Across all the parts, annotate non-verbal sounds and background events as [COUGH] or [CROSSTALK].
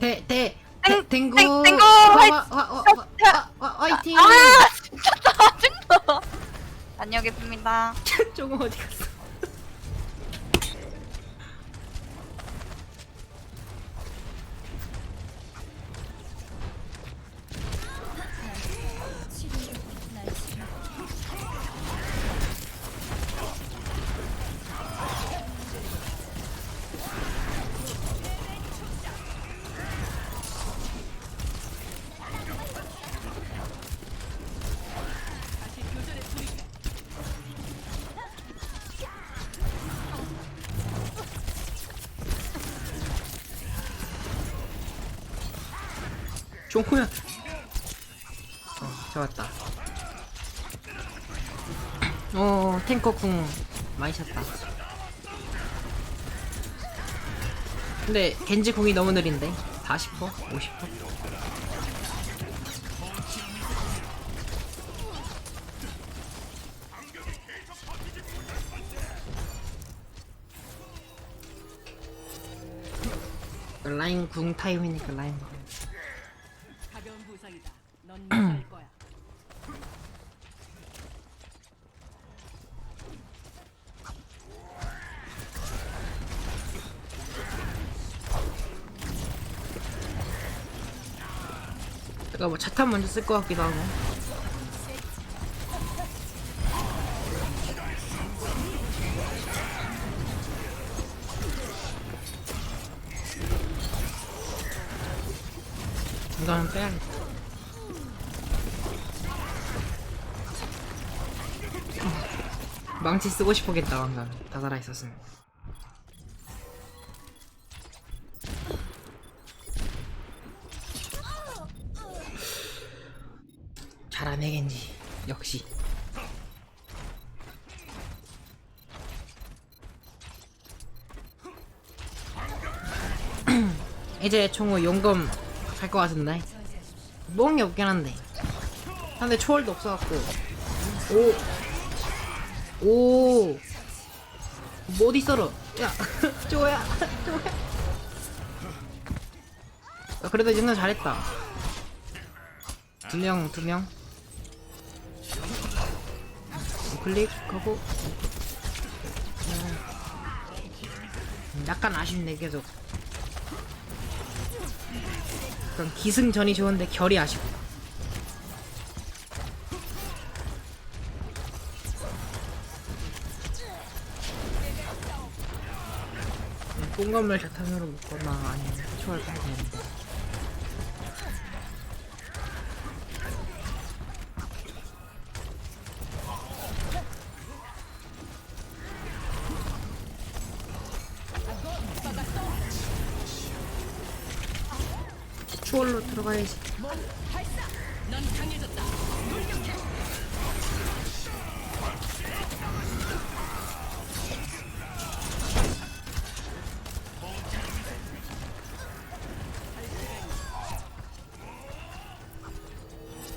대, 대, 땡, 대, 댕구. 땡, 땡구, 화, 화이- 화, 화, 화, 화, 화, 화이팅. 아 진짜 짜증나. 다녀오겠습니다. 조금 [LAUGHS] 어디 갔어? 종코야. 어, 잡았다. 어, 탱커 궁 많이 찼다. 근데 겐지 궁이 너무 느린데? 40%? 50%? 라인 궁 타임이니까 라인 먹 부상이다. 넌 못할 거야. 내가 뭐 차탄 먼저 쓸 것 같기도 하고. 이거는 빼야겠다. 망치 쓰고 싶었겠다 방금 다. 살아 있었으면. 잘하네 겐지 역시. [CLEARS THROAT] 이제 총우 용검 살것 같은데? 뽕이 없긴 한데. 근데 초월도 없어갖고. 오 오 못 있어라 야 [LAUGHS] 쪼야 쪼야 야, 그래도 이 정도 잘했다 두 명, 두 명. 클릭하고. 음, 약간 아쉽네, 계속. 기승전이 좋은데 결이 아쉽다. 꽁건물 자탄으로 묶거나 아니면 초월 되는데. 추월로 들어가야지. 넌 강해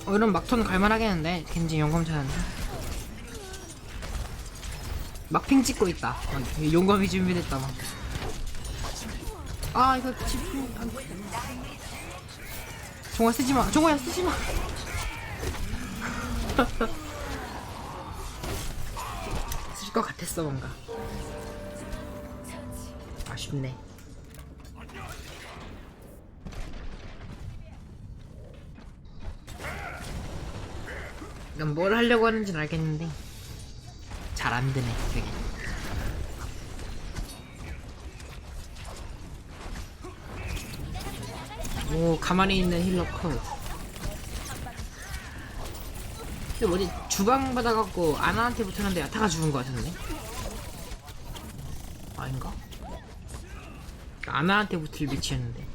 어, 이런 막톤 갈만하겠는데 겐지 용검 찾았네. 막핑 찍고 있다. 어, 용검이 준비됐다 막. 아 이거 집중. 종아 쓰지 마. 종아야 쓰지 마. [LAUGHS] 쓸 것 같았어 뭔가. 아쉽네. 이건 뭘 하려고 하는지는 알겠는데 잘 안 되네 되게. 오 가만히 있는 힐러 컷. 근데 뭐지 주방 받아갖고 아나한테 붙었는데 야타가 죽은 것 같은데? 아닌가? 아나한테 붙을 위치였는데.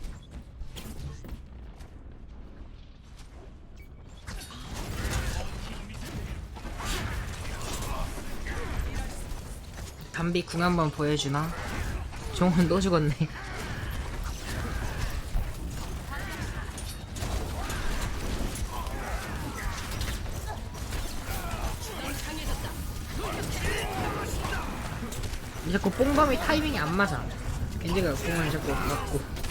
담비 궁 한번 보여주나? 종은 또 죽었네. 자꾸 뽕밤이 타이밍이 안 맞아. 겐지가 공을 자꾸 맞고.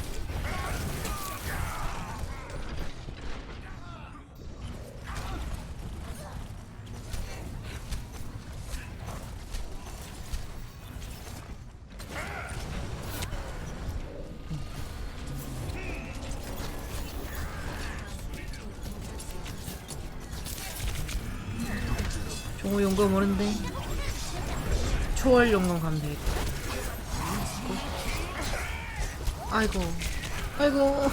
오 용검 오는데. 초월 용검 가면 되겠다. 아이고. 아이고